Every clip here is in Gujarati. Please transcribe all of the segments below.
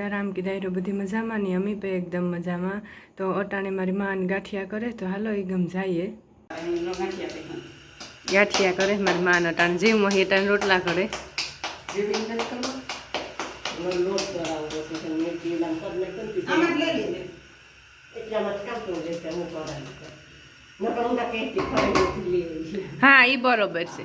સીતારામ કીધાયરો બધી મજામાં ને અમી પે એકદમ મજામાં. તો અટાણે મારી માં ગાંઠિયા કરે તો હાલો એ ગમ જઈએ. ગાંઠિયા કરે મારી માં અટાણે. જેમ મહી અટાણે રોટલા કરે. હા એ બરોબર છે.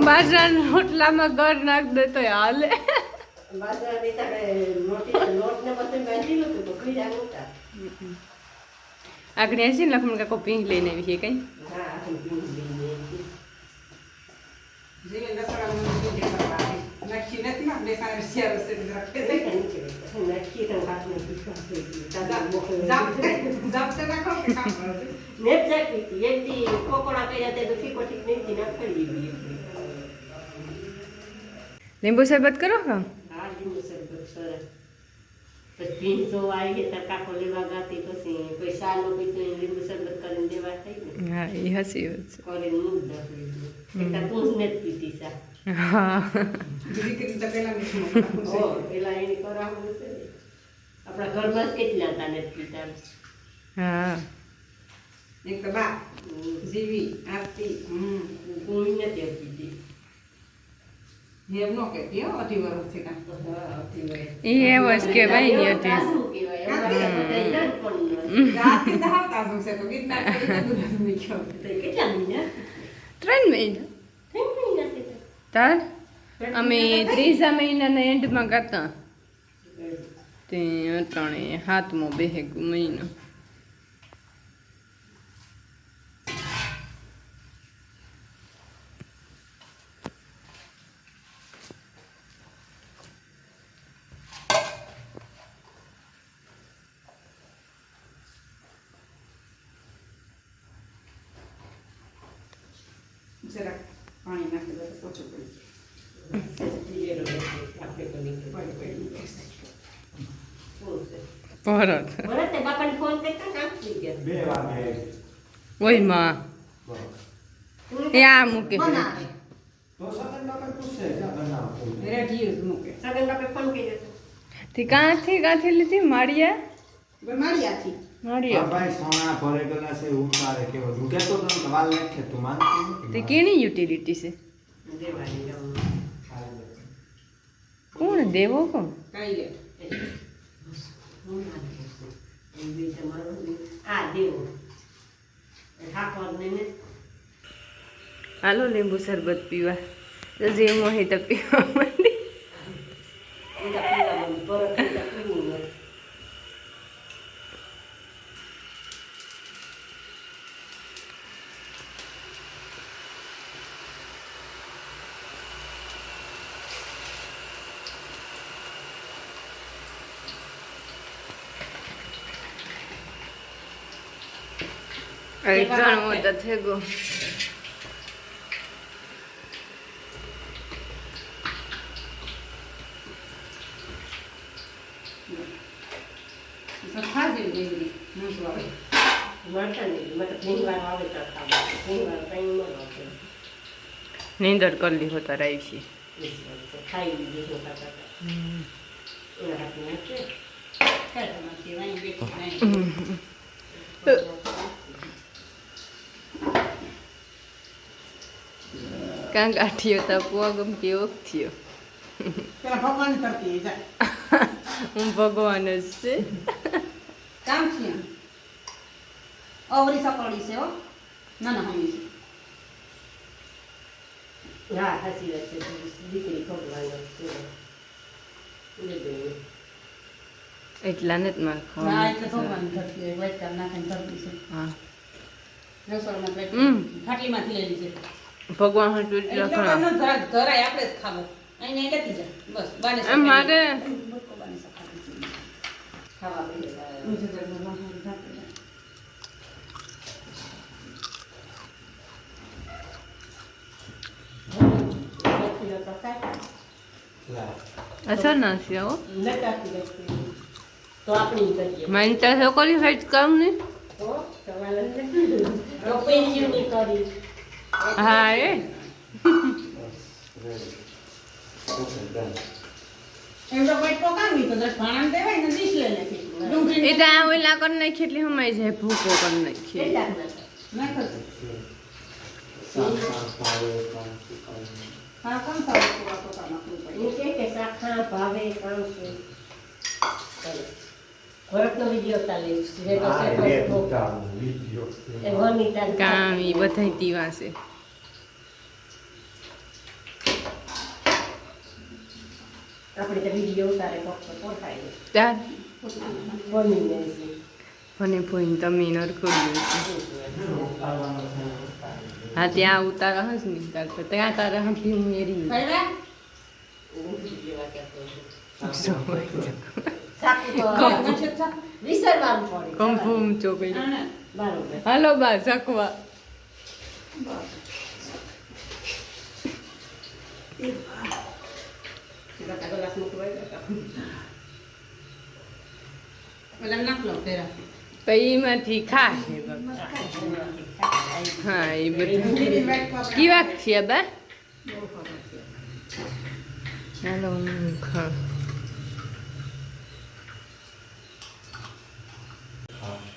બાજરાના રોટલામાં ગળ નાખ દે તો હાલે. આગળ એસી ને લખમણ કાકો પીંગ લઈને આવી છે કઈ? જીવન રસોડા માં બીજે કરવા નક્ષી નથી ના બેસાને હોશિયાર હશે રાખે કે કરો લીંબુ શરબત કરો પછી ભીંસો આવી ગયા કાકો લેવા ગાતી પછી પૈસા નો પીતો લીંબુ શરબત કરીને દેવા થઈ ને હા એ હસી વાત કરીને મૂક દઉં એક તું જ પીતી સા હા દીકરી તો પેલા એને કરાવવું છે આપણા ઘરમાં જ કેટલા હતા નથી પીતા હા એક તો બા જીવી આરતી હમ હું નથી પીતી નો કાં એવો જ કહેવાય ને એવું એટલે સાસુ કહેવાય. અમારે બધા નાનપણના. રાતથી તો આવતા જ હશે તો ગીતના કરી તો દૂધ નહીં ખાવ. તો કેટલા મહિના? ત્રણ મહિના. ત્રણ. તાર? અમે ત્રીજા મહિનાના એન્ડમાં ગાતા. તે અટાણે હાથમો બેહેગ મહિનો જરાક પાણી નાખી દો તો ઓછું પડી જાય. આપણે તો નહીં કહેવાય. શું છે? પરત ભરત તે બાપાને ફોન કરતા કામ થઈ ગયા બે વાગે ઓયમાં એ આ મૂકે બનાવે. તો સતન બાપા પૂછશે ક્યાં બનાવો છો? રેડિયો જ પાણી નાખી બાપે ફોન પડી હતો. તે કાંથી કાંથી લીધી માળિયા માળિયાથી તું કેની યુટિલિટી છે? કોણ દેવો કોણ? હાલો લીંબુ શરબત પીવા. જેવું જે તો પીવા માંડી ઊંધા પીવાનું, પરત ઊંધા પીવું નથી. અરે ત્રણ મોટા થઈ ગયો સખા જેવી ડેગરી મૂંઝ આવે મળતા નહીં. મતલબ ભીંગવાર આવે તો થેગો. નીંદર કરી લીધો તાર આવી છે. ખાઈ લીધું શું ખાતા હતા. એના હાથમાં નાખે. કઈ તમારે વાઈ બેઠી વાઈ કાં ગાંઠિયો તા પુઆ ગમ કેવો થયો પેલા ભગવાન કરતી હું ભગવાન જ છે કામ છે અવરી સકડી છે હો ના ના હમી છે હા સાચી વાત છે દીકરી ભગવાન છે એટલા ને જ મારે ના એટલે ભગવાન કરતી હોય વાઈટ કામ નાખીને કરતી છે હા રસોડામાં પેટ ખાટલીમાંથી લેલી છે ભગવાન મારે અસર નથી આવો મારી ત્યાં છોકરી ફેટ કામ નહીં હા એ. એ તો આ ઓલા કરી નાખી એટલે હમાઈ જાય ભૂકો કામ આપણે તો વીડિયો ઉતારે મને ભોઈન તમે નરકોડ્યું હા ત્યાં ઉતારા હસ ને ત્યાં તારા હાથી હાલો બા ઝકવા. તો એમાંથી ખાશે હા એ બધું. કેવાક છે બા? હાલો ખા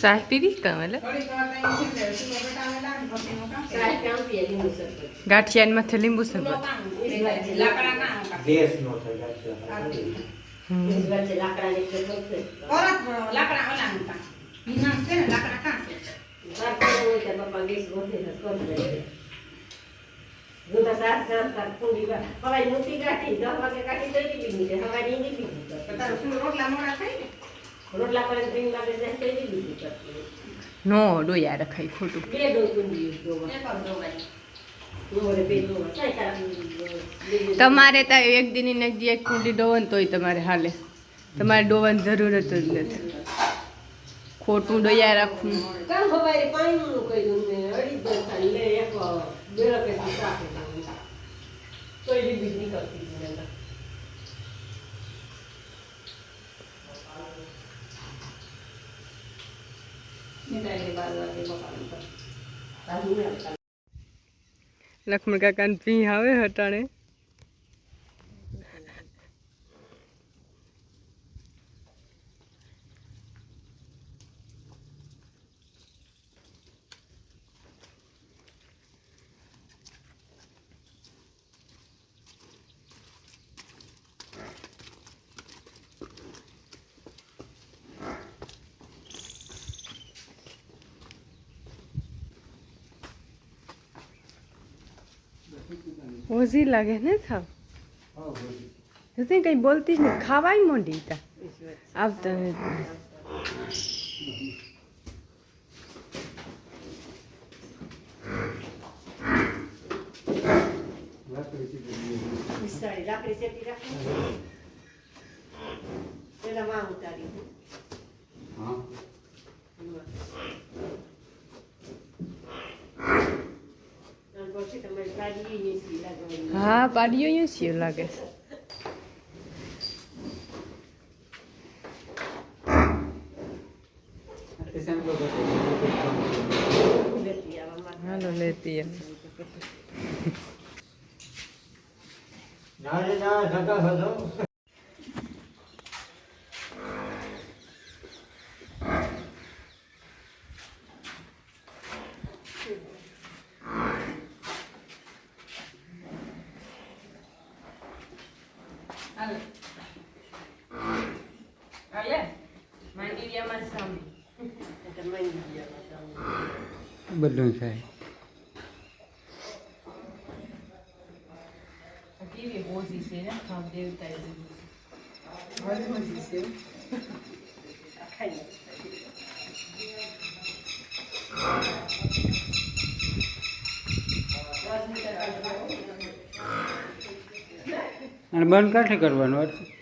ચાય પીવી કાંલે ગાંઠિયાની માથે લીંબુ શરબત રોટલા મોડા થાય ને રોટલા કરે ગ્રીન લાગે નો ડોયા રખાય ખોટું. બે ડો ગુંદી તમારે તો એક દીની નજીક એક કુંડી ડોવન તોય તમારે હાલે. તમારે ડોવન જરૂર જ નથી. ખોટું ડોયા રાખવું. પાણી લક્ષ્મણ કાકાને પી આવે હટાણે. ઓઝી લાગે ને થાવ? જતી કંઈ બોલતી ને ખાવાય મોંડી તા. આવતા લાકડી લાકડી આ પાડીઓ યુ છીએ લાગે છે હાલો લેતી ના ના હાલે હાલે માંડવીયામાં સામે બધું થાય કેવી હોજી છે ને દેવતા આખાઈ અને બંધ કાંઠે કરવાનું